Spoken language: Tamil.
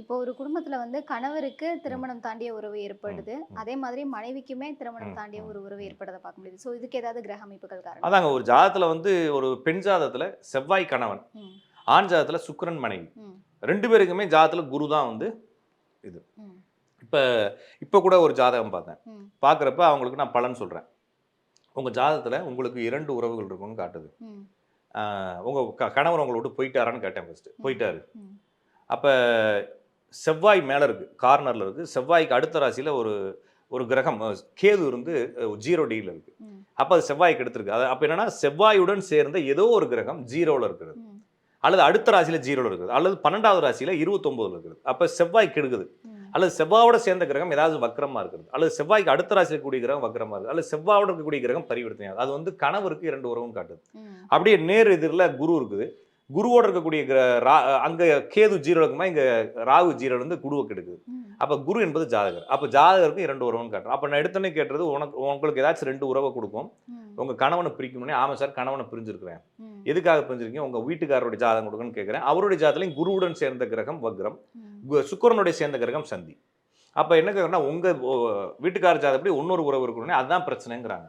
இப்போ ஒரு குடும்பத்துல வந்து கணவருக்கு திருமணம் தாண்டிய உறவு ஏற்படுது. அதே மாதிரி மனைவிக்குமே திருமணம் தாண்டிய ஒரு உறவு. ஏற்படுறத பார்க்க முடியுது. ஸோ இதுக்கு ஏதாவது கிரக அமைப்புகள் காரணம்? அதாங்க ஒரு ஜாதகத்துல வந்து ஒரு பெண் ஜாதகத்துல செவ்வாய் கணவன் ஆண் ஜாதகத்துல சுக்கிரன் மனைவி. ரெண்டு பேருக்குமே ஜாதகத்துல குரு தான் வந்து ம், இப்போ இப்போ கூட ஒரு ஜாதகம் பார்த்தேன். பார்க்குறப்ப அவங்களுக்கு நான் பலன் சொல்கிறேன் உங்கள் ஜாதகத்தில் உங்களுக்கு இரண்டு உறவுகள் இருக்குன்னு காட்டுது. உங்கள் க கணவர் உங்களை விட்டு போயிட்டாரான்னு கேட்டேன் ஃபஸ்ட்டு போயிட்டாரு. அப்போ செவ்வாய் மேலே இருக்குது கார்னரில் இருக்குது செவ்வாய்க்கு அடுத்த ராசியில் ஒரு ஒரு கிரகம் கேது இருந்து ஜீரோ டியில் இருக்குது அப்போ அது செவ்வாய்க்கு எடுத்திருக்கு. அது அப்போ என்னன்னா செவ்வாயுடன் சேர்ந்த ஏதோ ஒரு கிரகம் ஜீரோவில் இருக்கிறது. அல்லது அடுத்த ராசியில் ஜீரோவில் இருக்குது. அல்லது பன்னெண்டாவது ராசியில் இருபத்தொம்போதில் இருக்குது. அப்போ செவ்வாய் கெடுக்குது. அல்லது செவ்வாயோட சேர்ந்த கிரகம் ஏதாவது வக்ரமா இருக்கிறது அல்லது செவ்வாய்க்கு அடுத்த ராசியில் இருக்கக்கூடிய கிரகம் வக்ரமா இருக்குது. அல்லது செவ்வாயோட இருக்கக்கூடிய கிரகம் பரிவர்த்தனை அது வந்து கணவருக்கு இரண்டு உறவும் காட்டுது. அப்படியே நேர் எதிரில் குரு இருக்குது. குருவோட இருக்கக்கூடிய அங்க கேது ஜீரோ இருக்குமா இங்க ராகு ஜீரோ இருந்து குருவை கெடுக்குது. அப்ப குரு என்பது ஜாதகர். அப்ப ஜாதகருக்கு இரண்டு உறவுன்னு காட்டுறோம் அப்ப நான் எடுத்தோன்னே கேட்டது உனக்கு உங்களுக்கு ஏதாச்சும் ரெண்டு உறவை கொடுக்கும் ம், உங்க கணவனை பிரிக்கணும்னே ஆமா சார் கணவனை பிரிஞ்சிருக்கிறேன். எதுக்காக பிரிஞ்சிருக்கீங்க? உங்க வீட்டுக்காரருடைய ஜாதகம் கொடுக்குன்னு கேட்கிறேன் அவருடைய ஜாதகலையும் குருவுடன் சேர்ந்த கிரகம் வக்ரம். சுக்கிரனுடைய சேர்ந்த கிரகம் சந்தி. அப்ப என்ன கேட்கறேன்னா உங்க ஓ, வீட்டுக்கார ஜாதகப்படி இன்னொரு உறவு இருக்கணும்னே அதுதான் பிரச்சனைங்கிறாங்க.